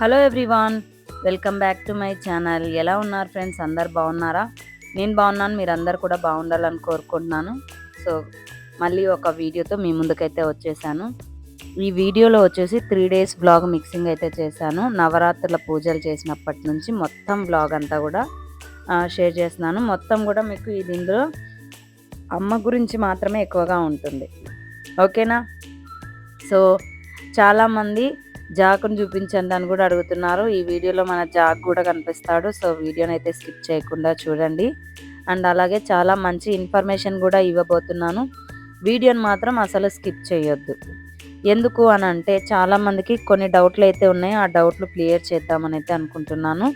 Hello everyone welcome back to my channel. ఎలా ఉన్నారు friends? అందరు బాగున్నారా? నేను బాగున్నాను మీరందరు కూడా బాగుండాలని కోరుకుంటున్నాను. సో మళ్ళీ ఒక వీడియోతో మీ ముందుకైతే వచ్చేసాను. ఈ వీడియోలో వచ్చేసి త్రీ డేస్ బ్లాగ్ మిక్సింగ్ అయితే చేశాను. నవరాత్రుల పూజలు చేసినప్పటి నుంచి మొత్తం బ్లాగ్ అంతా కూడా షేర్ చేస్తున్నాను. మొత్తం కూడా మీకు ఇది ఇందులో అమ్మ గురించి మాత్రమే ఎక్కువగా ఉంటుంది. ఓకేనా? సో చాలామంది జాకును చూపించండి అని కూడా అడుగుతున్నారు. ఈ వీడియోలో మన జాక్ కూడా కనిపిస్తాడు. సో వీడియోని అయితే స్కిప్ చేయకుండా చూడండి. అండ్ అలాగే చాలా మంచి ఇన్ఫర్మేషన్ కూడా ఇవ్వబోతున్నాను. వీడియోని మాత్రం అసలు స్కిప్ చేయొద్దు. ఎందుకు అని అంటే చాలామందికి కొన్ని డౌట్లు అయితే ఉన్నాయి. ఆ డౌట్లు క్లియర్ చేద్దామని అయితే అనుకుంటున్నాను.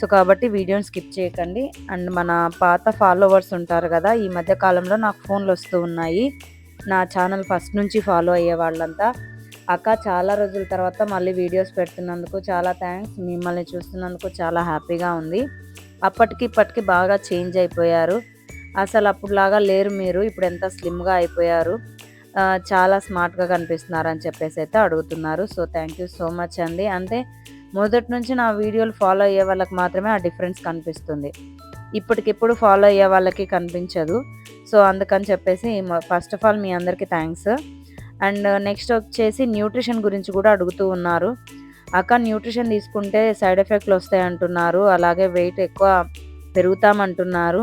సో కాబట్టి వీడియోని స్కిప్ చేయకండి. అండ్ మన పాత ఫాలోవర్స్ ఉంటారు కదా ఈ మధ్య కాలంలో నాకు ఫోన్లు వస్తూ ఉన్నాయి. నా ఛానల్ ఫస్ట్ నుంచి ఫాలో అయ్యే వాళ్ళంతా అక్క చాలా రోజుల తర్వాత మళ్ళీ వీడియోస్ పెడుతున్నందుకు చాలా థ్యాంక్స్ మిమ్మల్ని చూస్తున్నందుకు చాలా హ్యాపీగా ఉంది. అప్పటికి ఇప్పటికి బాగా చేంజ్ అయిపోయారు. అసలు అప్పుడులాగా లేరు మీరు. ఇప్పుడు ఎంత స్లిమ్గా అయిపోయారు. చాలా స్మార్ట్గా కనిపిస్తున్నారు అని చెప్పేసి అయితే అడుగుతున్నారు. So thank you so much అండి. అంటే మొదటి నుంచి నా వీడియోలు ఫాలో అయ్యే వాళ్ళకి మాత్రమే ఆ డిఫరెన్స్ కనిపిస్తుంది. ఇప్పటికిప్పుడు ఫాలో అయ్యే వాళ్ళకి కనిపించదు. సో అందుకని చెప్పేసి ఫస్ట్ ఆఫ్ ఆల్ మీ అందరికీ థ్యాంక్స్ అండ్ నెక్స్ట్ వచ్చేసి న్యూట్రిషన్ గురించి కూడా అడుగుతూ ఉన్నారు. అక్క న్యూట్రిషన్ తీసుకుంటే సైడ్ ఎఫెక్ట్లు వస్తాయి అంటున్నారు. అలాగే వెయిట్ ఎక్కువ పెరుగుతామంటున్నారు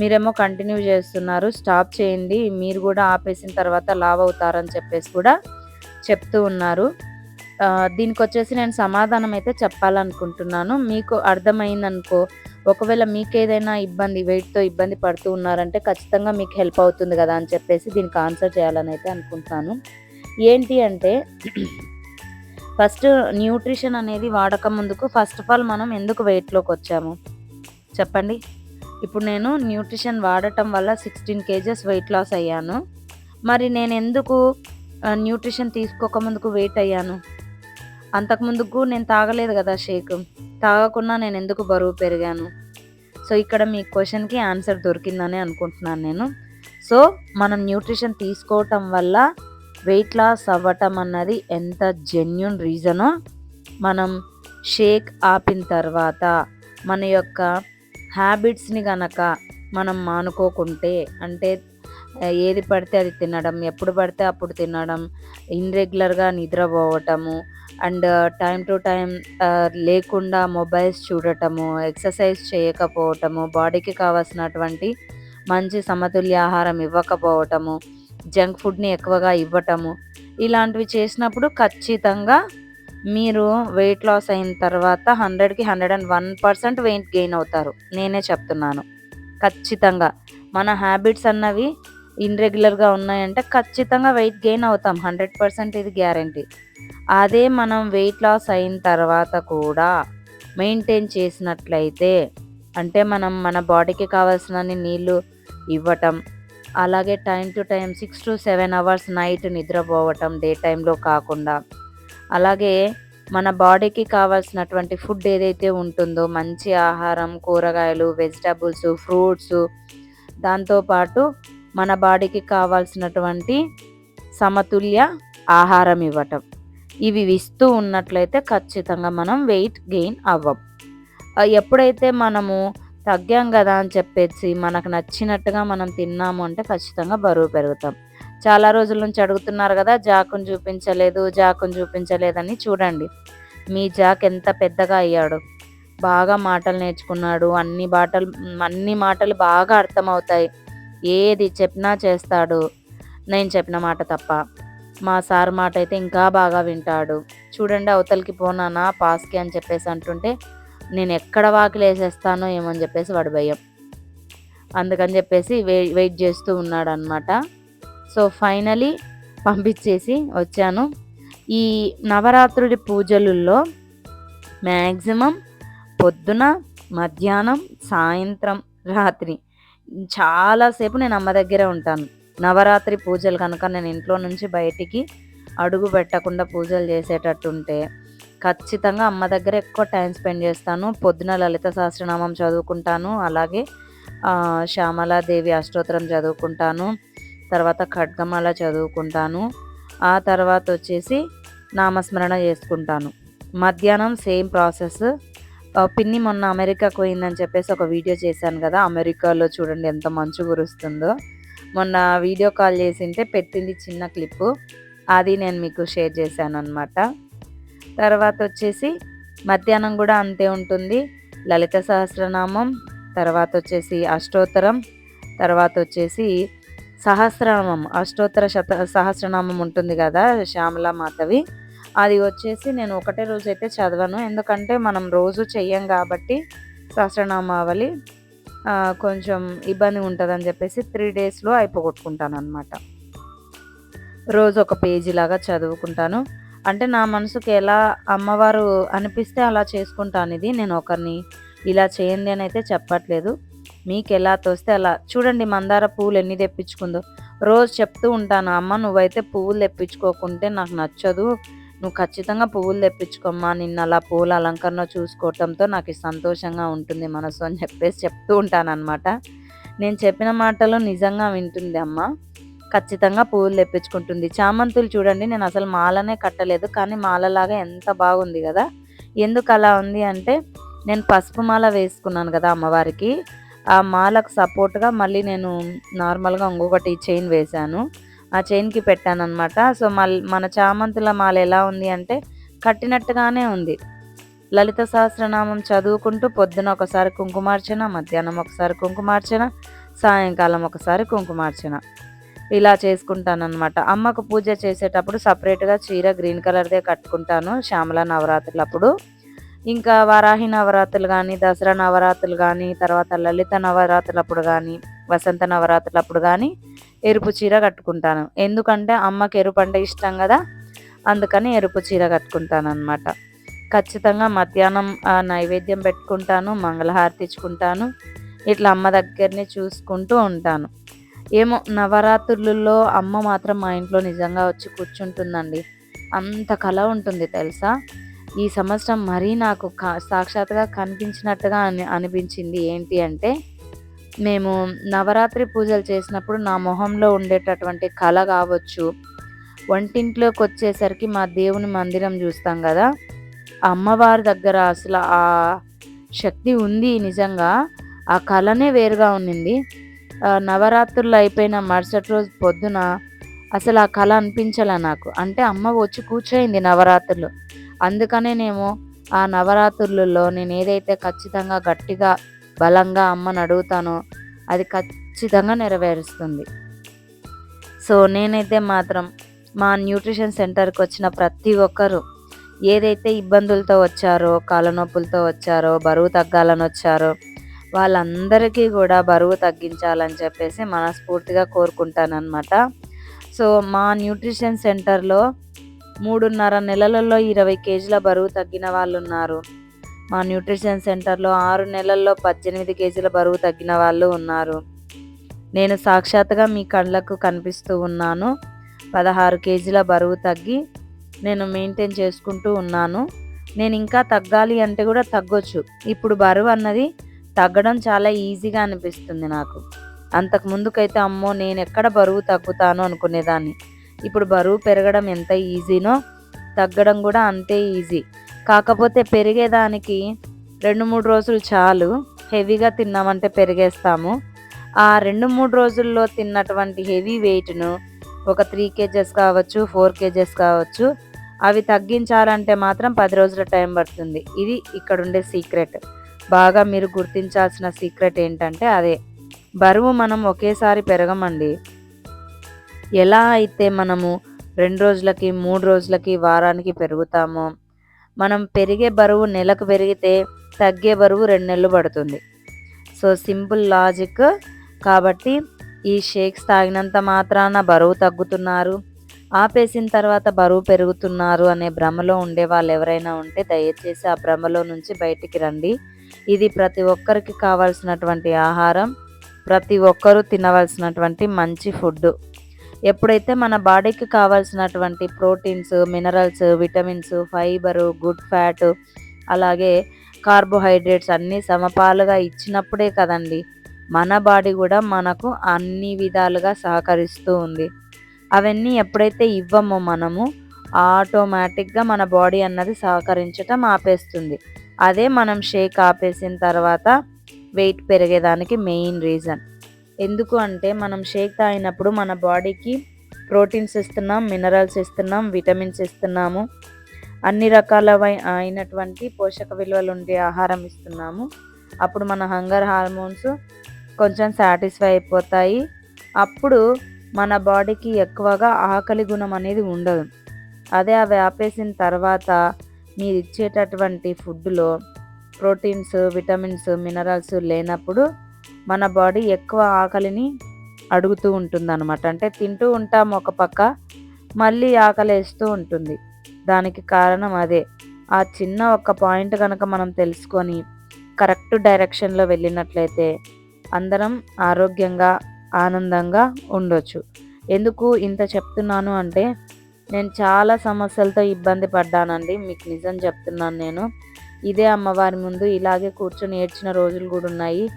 మీరేమో కంటిన్యూ చేస్తున్నారు. స్టాప్ చేయండి. మీరు కూడా ఆపేసిన తర్వాత లావ్ అవుతారని చెప్పేసి కూడా చెప్తూ ఉన్నారు. దీనికి వచ్చేసి నేను సమాధానం అయితే చెప్పాలనుకుంటున్నాను. మీకు అర్థమైందనుకో ఒకవేళ మీకు ఏదైనా ఇబ్బంది వెయిట్తో ఇబ్బంది పడుతూ ఉన్నారంటే ఖచ్చితంగా మీకు హెల్ప్ అవుతుంది కదా అని చెప్పేసి దీనికి ఆన్సర్ చేయాలని అయితే అనుకుంటున్నాను. ఏంటి అంటే ఫస్ట్ న్యూట్రిషన్ అనేది వాడక ముందుకు ఫస్ట్ ఆఫ్ ఆల్ మనం ఎందుకు వెయిట్లోకి వచ్చాము? చెప్పండి. ఇప్పుడు నేను న్యూట్రిషన్ వాడటం వల్ల సిక్స్టీన్ కేజెస్ వెయిట్ లాస్ అయ్యాను. మరి నేను ఎందుకు న్యూట్రిషన్ తీసుకోక ముందుకు వెయిట్ అయ్యాను? అంతకుముందుకు నేను తాగలేదు కదా షేక్. తాగకుండా నేను ఎందుకు బరువు పెరిగాను? సో ఇక్కడ మీ క్వశ్చన్కి ఆన్సర్ దొరికిందని అనుకుంటున్నాను నేను. సో మనం న్యూట్రిషన్ తీసుకోవటం వల్ల వెయిట్ లాస్ అవ్వటం అన్నది ఎంత జెన్యున్ రీజనో మనం షేక్ ఆపిన తర్వాత మన యొక్క హ్యాబిట్స్ని గనక మనం మానుకోకుంటే అంటే ఏది పడితే అది తినడం ఎప్పుడు పడితే అప్పుడు తినడం ఇన్రెగ్యులర్గా నిద్రపోవటము అండ్ టైం టు టైం లేకుండా మొబైల్స్ చూడటము ఎక్సర్సైజ్ చేయకపోవటము బాడీకి కావాల్సినటువంటి మంచి సమతుల్య ఆహారం ఇవ్వకపోవటము జంక్ ఫుడ్ని ఎక్కువగా ఇవ్వటము. ఇలాంటివి చేసినప్పుడు ఖచ్చితంగా మీరు వెయిట్ లాస్ అయిన తర్వాత హండ్రెడ్కి hundred and one percent weight gain అవుతారు. నేనే చెప్తున్నాను. ఖచ్చితంగా. మన హ్యాబిట్స్ అన్నవి ఇన్రెగ్యులర్గా ఉన్నాయంటే ఖచ్చితంగా వెయిట్ గెయిన్ అవుతాం. హండ్రెడ్ పర్సెంట్ ఇది గ్యారంటీ అదే మనం వెయిట్ లాస్ అయిన తర్వాత కూడా మెయింటైన్ చేసినట్లయితే అంటే మనం మన బాడీకి కావాల్సినన్ని నీళ్ళు ఇవ్వటం అలాగే time to time six to seven hours night నిద్రపోవటం day టైంలో కాకుండా. అలాగే మన బాడీకి కావాల్సినటువంటి ఫుడ్ ఏదైతే ఉంటుందో మంచి ఆహారం కూరగాయలు వెజిటబుల్స్ ఫ్రూట్స్ దాంతోపాటు మన బాడీకి కావాల్సినటువంటి సమతుల్య ఆహారం ఇవ్వటం. ఇవి ఇస్తూ ఉన్నట్లయితే ఖచ్చితంగా మనం వెయిట్ గెయిన్ అవ్వం. ఎప్పుడైతే మనము తగ్గాం కదా అని చెప్పేసి మనకు నచ్చినట్టుగా మనం తిన్నాము అంటే ఖచ్చితంగా బరువు పెరుగుతాం. చాలా రోజుల నుంచి అడుగుతున్నారు కదా జాకును చూపించలేదు జాకును చూపించలేదని చూడండి. మీ జాక్ ఎంత పెద్దగా అయ్యాడు. బాగా మాటలు నేర్చుకున్నాడు. అన్ని మాటలు అన్ని మాటలు బాగా అర్థమవుతాయి. ఏది చెప్పినా చేస్తాడు. నేను చెప్పిన మాట తప్ప. మా సార్ మాట అయితే ఇంకా బాగా వింటాడు. చూడండి అవతలికి పోనానా పాస్కి అని చెప్పేసి అంటుంటే నేను ఎక్కడ వాకిలు వేసేస్తానో ఏమని చెప్పేసి వాడు భయం. అందుకని చెప్పేసి వెయిట్ చేస్తూ ఉన్నాడు అనమాట సో ఫైనలీ పంపించేసి వచ్చాను. ఈ నవరాత్రుడి పూజలలో మ్యాక్సిమం పొద్దున మధ్యాహ్నం సాయంత్రం రాత్రి చాలాసేపు నేను అమ్మ దగ్గరే ఉంటాను. నవరాత్రి పూజలు కనుక నేను ఇంట్లో నుంచి బయటికి అడుగు పెట్టకుండా పూజలు చేసేటట్టుంటే ఖచ్చితంగా అమ్మ దగ్గర ఎక్కువ టైం స్పెండ్ చేస్తాను. పొద్దున లలిత సహస్రనామం చదువుకుంటాను. అలాగే శ్యామలాదేవి అష్టోత్తరం చదువుకుంటాను. తర్వాత ఖడ్గమాల చదువుకుంటాను. ఆ తర్వాత వచ్చేసి నామస్మరణ చేసుకుంటాను. మధ్యాహ్నం సేమ్ ప్రాసెస్. పిన్ని మొన్న అమెరికా పోయిందని చెప్పేసి ఒక వీడియో చేశాను కదా అమెరికాలో చూడండి ఎంత మంచు కురుస్తుందో. మొన్న వీడియో కాల్ చేసింటే పెట్టింది చిన్న క్లిప్పు. అది నేను మీకు షేర్ చేశాను అనమాట తర్వాత వచ్చేసి మధ్యాహ్నం కూడా అంతే ఉంటుంది. లలిత సహస్రనామం తర్వాత వచ్చేసి అష్టోత్తరం తర్వాత వచ్చేసి సహస్రనామం అష్టోత్తర శత సహస్రనామం ఉంటుంది కదా శ్యామల మాతవి అది వచ్చేసి నేను ఒకటే రోజు అయితే చదవను. ఎందుకంటే మనం రోజు చెయ్యం కాబట్టి సహస్రనామావళి కొంచెం ఇబ్బంది ఉంటుందని చెప్పేసి త్రీ డేస్లో అయిపోగొట్టుకుంటాను అనమాట రోజు ఒక పేజీ లాగా చదువుకుంటాను. అంటే నా మనసుకి ఎలా అమ్మవారు అనిపిస్తే అలా చేసుకుంటాను ఇది. నేను ఒకరిని ఇలా చేయండి అని అయితే చెప్పట్లేదు. మీకు ఎలా తోస్తే అలా. చూడండి మందార పువ్వులు ఎన్ని తెప్పించుకుందో. రోజు చెప్తూ ఉంటాను అమ్మ నువ్వైతే పువ్వులు తెప్పించుకోకుంటే నాకు నచ్చదు. నువ్వు ఖచ్చితంగా పువ్వులు తెప్పించుకోమ్మా. నిన్న అలా పువ్వుల అలంకరణ చూసుకోవటంతో నాకు సంతోషంగా ఉంటుంది మనసు అని చెప్పేసి చెప్తూ ఉంటానన్నమాట. నేను చెప్పిన మాటలు నిజంగా వింటుంది అమ్మ. ఖచ్చితంగా పువ్వులు తెప్పించుకుంటుంది. చామంతులు చూడండి నేను అసలు మాలనే కట్టలేదు కానీ మాలలాగా ఎంత బాగుంది కదా. ఎందుకు అలా ఉంది అంటే నేను పసుపు మాల వేసుకున్నాను కదా అమ్మవారికి. ఆ మాలకు సపోర్ట్గా మళ్ళీ నేను నార్మల్గా ఇంకొకటి చైన్ వేశాను. ఆ చైన్కి పెట్టాను అనమాట సో మళ్ళీ మన చామంతుల మాల ఎలా ఉంది అంటే కట్టినట్టుగానే ఉంది. లలిత సహస్రనామం చదువుకుంటూ పొద్దున ఒకసారి కుంకుమార్చన మధ్యాహ్నం ఒకసారి కుంకుమార్చన సాయంకాలం ఒకసారి కుంకుమార్చన. ఇలా చేసుకుంటాను అనమాట అమ్మకు పూజ చేసేటప్పుడు సపరేట్గా చీర గ్రీన్ కలర్దే కట్టుకుంటాను శ్యామల నవరాత్రులప్పుడు. ఇంకా వారాహి నవరాత్రులు కానీ దసరా నవరాత్రులు కానీ తర్వాత లలిత నవరాత్రులప్పుడు కానీ వసంత నవరాత్రులప్పుడు కానీ ఎరుపు చీర కట్టుకుంటాను. ఎందుకంటే అమ్మకి ఎరుపు అంటే ఇష్టం కదా అందుకని ఎరుపు చీర కట్టుకుంటాను అనమాట ఖచ్చితంగా మధ్యాహ్నం నైవేద్యం పెట్టుకుంటాను మంగళహారతి ఇచ్చుకుంటాను. ఇట్లా అమ్మ దగ్గరనే చూసుకుంటూ ఉంటాను. ఏమో నవరాత్రులలో అమ్మ మాత్రం మా ఇంట్లో నిజంగా వచ్చి కూర్చుంటుందండి. అంత కళ ఉంటుంది తెలుసా? ఈ సంవత్సరం మరీ నాకు సాక్షాత్గా కనిపించినట్టుగా అని అనిపించింది ఏంటి అంటే మేము నవరాత్రి పూజలు చేసినప్పుడు నా మొహంలో ఉండేటటువంటి కళ కావచ్చు వంటింట్లోకి వచ్చేసరికి మా దేవుని మందిరం చూస్తాం కదా? అమ్మవారి దగ్గర అసలు ఆ శక్తి ఉంది నిజంగా ఆ కళనే వేరుగా ఉన్నింది. నవరాత్రులు అయిపోయిన మరుసటి రోజు పొద్దున అసలు ఆ కళ అనిపించాల నాకు. అంటే అమ్మ వచ్చి కూర్చోయింది నవరాత్రులు. అందుకనేనేమో ఆ నవరాత్రులలో నేను ఏదైతే ఖచ్చితంగా గట్టిగా బలంగా అమ్మని అడుగుతానో అది ఖచ్చితంగా నెరవేరుస్తుంది. సో నేనైతే మాత్రం మా న్యూట్రిషన్ సెంటర్కి వచ్చిన ప్రతి ఒక్కరూ ఏదైతే ఇబ్బందులతో వచ్చారో కాళ్ళ నొప్పులతో వచ్చారో బరువు తగ్గాలని వచ్చారో వాళ్ళందరికీ కూడా బరువు తగ్గించాలని చెప్పేసి మనస్ఫూర్తిగా కోరుకుంటానమాట సో మా న్యూట్రిషన్ సెంటర్లో మూడున్నర నెలలలో ఇరవై కేజీల బరువు తగ్గిన వాళ్ళు ఉన్నారు మా న్యూట్రిషన్ సెంటర్లో ఆరు నెలల్లో పద్దెనిమిది కేజీల బరువు తగ్గిన వాళ్ళు ఉన్నారు. నేను సాక్షాత్గా మీ కళ్ళకు కనిపిస్తూ ఉన్నాను. పదహారు కేజీల బరువు తగ్గి నేను మెయింటైన్ చేసుకుంటూ ఉన్నాను. నేను ఇంకా తగ్గాలి అంటే కూడా తగ్గొచ్చు. ఇప్పుడు బరువు అన్నది తగ్గడం చాలా ఈజీగా అనిపిస్తుంది నాకు. అంతకు ముందుకైతే అమ్మో నేను ఎక్కడ బరువు తగ్గుతాను అనుకునేదాన్ని. ఇప్పుడు బరువు పెరగడం ఎంత ఈజీనో తగ్గడం కూడా అంతే ఈజీ. కాకపోతే పెరిగేదానికి రెండు మూడు రోజులు చాలు హెవీగా తిన్నామంటే పెరిగేస్తాము. ఆ రెండు మూడు రోజుల్లో తిన్నటువంటి హెవీ వెయిట్ను ఒక త్రీ కేజెస్ కావచ్చు ఫోర్ కేజెస్ కావచ్చు అవి తగ్గించాలంటే మాత్రం పది రోజుల టైం పడుతుంది. ఇది ఇక్కడ ఉండే సీక్రెట్. బాగా మీరు గుర్తించాల్సిన సీక్రెట్ ఏంటంటే అదే. బరువు మనం ఒకేసారి పెరగమండి. ఎలా అయితే మనము రెండు రోజులకి మూడు రోజులకి వారానికి పెరుగుతామో మనం పెరిగే బరువు నెలకు పెరిగితే తగ్గే బరువు రెండు నెలలు పడుతుంది. సో సింపుల్ లాజిక్ కాబట్టి ఈ షేక్స్ తాగినంత మాత్రాన బరువు తగ్గుతున్నారు ఆపేసిన తర్వాత బరువు పెరుగుతున్నారు అనే భ్రమలో ఉండే వాళ్ళు ఎవరైనా ఉంటే దయచేసి ఆ భ్రమలో నుంచి బయటికి రండి. ఇది ప్రతి ఒక్కరికి కావాల్సినటువంటి ఆహారం ప్రతి ఒక్కరూ తినవలసినటువంటి మంచి ఫుడ్ ఎప్పుడైతే మన బాడీకి కావాల్సినటువంటి proteins minerals vitamins fibre good fat అలాగే కార్బోహైడ్రేట్స్ అన్నీ సమపాలుగా ఇచ్చినప్పుడే కదండి మన బాడీ కూడా మనకు అన్ని విధాలుగా సహకరిస్తూ ఉంది. అవన్నీ ఎప్పుడైతే ఇవ్వమో మనము ఆటోమేటిక్గా మన బాడీ అన్నది సహకరించటం ఆపేస్తుంది. అదే మనం షేక్ ఆపేసిన తర్వాత వెయిట్ పెరిగేదానికి మెయిన్ రీజన్. ఎందుకు అంటే మనం షేక్ తాగినప్పుడు మన బాడీకి ప్రోటీన్స్ ఇస్తున్నాం మినరల్స్ ఇస్తున్నాం విటమిన్స్ ఇస్తున్నాము. అన్ని రకాల అయినటువంటి పోషక విలువలు ఉండే ఆహారం ఇస్తున్నాము. అప్పుడు మన హంగర్ హార్మోన్స్ కొంచెం సాటిస్ఫై అయిపోతాయి. అప్పుడు మన బాడీకి ఎక్కువగా ఆకలి గుణం అనేది ఉండదు. అదే అవి ఆపేసిన తర్వాత మీరు ఇచ్చేటటువంటి ఫుడ్లో ప్రోటీన్స్ విటమిన్స్ మినరల్స్ లేనప్పుడు మన బాడీ ఎక్కువ ఆకలిని అడుగుతూ ఉంటుంది అనమాట అంటే తింటూ ఉంటాం ఒక పక్క మళ్ళీ ఆకలి వేస్తూ ఉంటుంది. దానికి కారణం అదే. ఆ చిన్న ఒక పాయింట్ కనుక మనం తెలుసుకొని కరెక్ట్ డైరెక్షన్లో వెళ్ళినట్లయితే అందరం ఆరోగ్యంగా ఆనందంగా ఉండొచ్చు. ఎందుకు ఇంత చెప్తున్నాను అంటే నేను చాలా సమస్యలతో ఇబ్బంది పడ్డానండి మీకు నిజం చెప్తున్నాను నేను. ఇదే అమ్మవారి ముందు ఇలాగే కూర్చొని ఏడ్చిన రోజులు కూడా ఉన్నాయి.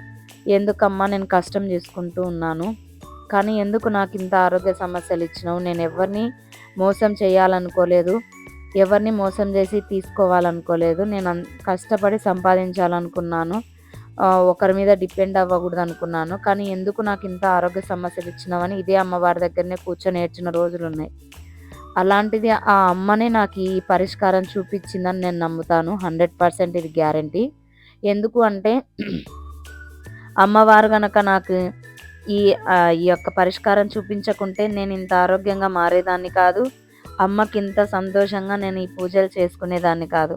ఎందుకమ్మా నేను కష్టం చేసుకుంటూ ఉన్నాను. కానీ ఎందుకు నాకు ఇంత ఆరోగ్య సమస్యలు ఇచ్చినావు? నేను ఎవరిని మోసం చేయాలనుకోలేదు. ఎవరిని మోసం చేసి తీసుకోవాలనుకోలేదు. నేను కష్టపడి సంపాదించాలనుకున్నాను. ఒకరి మీద డిపెండ్ అవ్వకూడదు అనుకున్నాను కానీ ఎందుకు నాకు ఇంత ఆరోగ్య సమస్యలు ఇచ్చినావని ఇదే అమ్మవారి దగ్గరనే కూర్చొని ఏడ్చిన రోజులు ఉన్నాయి. అలాంటిది ఆ అమ్మనే నాకు ఈ పరిష్కారం చూపించిందని నేను నమ్ముతాను. హండ్రెడ్ పర్సెంట్ ఇది గ్యారంటీ. ఎందుకు అంటే అమ్మవారు కనుక నాకు ఈ ఈ యొక్క పరిష్కారం చూపించకుంటే నేను ఇంత ఆరోగ్యంగా మారేదాన్ని కాదు. అమ్మకి ఇంత సంతోషంగా నేను ఈ పూజలు చేసుకునేదాన్ని కాదు.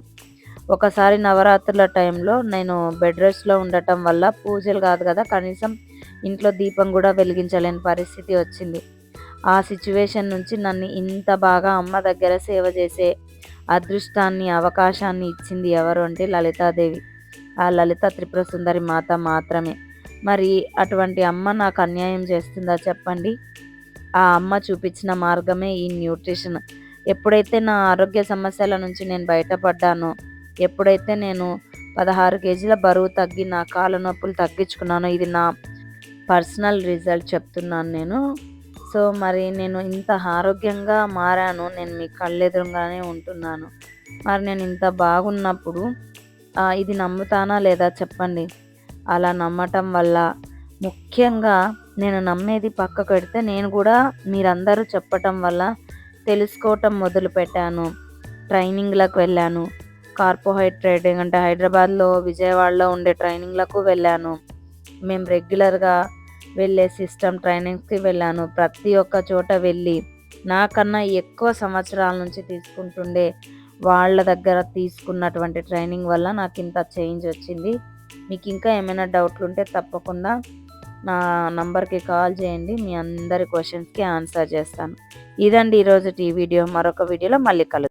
ఒకసారి నవరాత్రుల టైంలో నేను బెడ్ రెస్ట్లో ఉండటం వల్ల పూజలు కాదు కదా కనీసం ఇంట్లో దీపం కూడా వెలిగించలేని పరిస్థితి వచ్చింది. ఆ సిచ్యువేషన్ నుంచి నన్ను ఇంత బాగా అమ్మ దగ్గర సేవ చేసే అదృష్టాన్ని అవకాశాన్ని ఇచ్చింది ఎవరు అంటే లలితాదేవి. ఆ లలిత త్రిపుర సుందరి మాత మాత్రమే. మరి అటువంటి అమ్మ నాకు అన్యాయం చేస్తుందా చెప్పండి? ఆ అమ్మ చూపించిన మార్గమే ఈ న్యూట్రిషన్ ఎప్పుడైతే నా ఆరోగ్య సమస్యల నుంచి నేను బయటపడ్డానో ఎప్పుడైతే నేను పదహారు కేజీల బరువు తగ్గి నా కాళ్ళ నొప్పులు తగ్గించుకున్నానో ఇది నా పర్సనల్ రిజల్ట్ చెప్తున్నాను నేను. సో మరి నేను ఇంత ఆరోగ్యంగా మారాను నేను మీ కళ్ళెదురుగానే ఉంటున్నాను. మరి నేను ఇంత బాగున్నప్పుడు ఇది నమ్ముతానా లేదా చెప్పండి. అలా నమ్మటం వల్ల ముఖ్యంగా నేను నమ్మేది పక్క పెడితే నేను కూడా మీరందరూ చెప్పటం వల్ల తెలుసుకోవటం మొదలుపెట్టాను ట్రైనింగ్లకు వెళ్ళాను. కార్బోహైడ్రేట్ అంటే హైదరాబాద్లో విజయవాడలో ఉండే ట్రైనింగ్లకు వెళ్ళాను. మేము రెగ్యులర్గా వెళ్ళే సిస్టమ్ ట్రైనింగ్స్కి వెళ్ళాను. ప్రతి ఒక్క చోట వెళ్ళి నాకన్నా ఎక్కువ సంవత్సరాల నుంచి తీసుకుంటుండే వాళ్ళ దగ్గర తీసుకున్నటువంటి ట్రైనింగ్ వల్ల నాకు ఇంత చేంజ్ వచ్చింది. మీకు ఇంకా ఏమైనా డౌట్లు ఉంటే తప్పకుండా నా నంబర్కి కాల్ చేయండి. మీ అందరి క్వశ్చన్స్కి ఆన్సర్ చేస్తాను. ఇదండి ఈరోజు టీ వీడియో. మరొక వీడియోలో మళ్ళీ కలుద్దాం.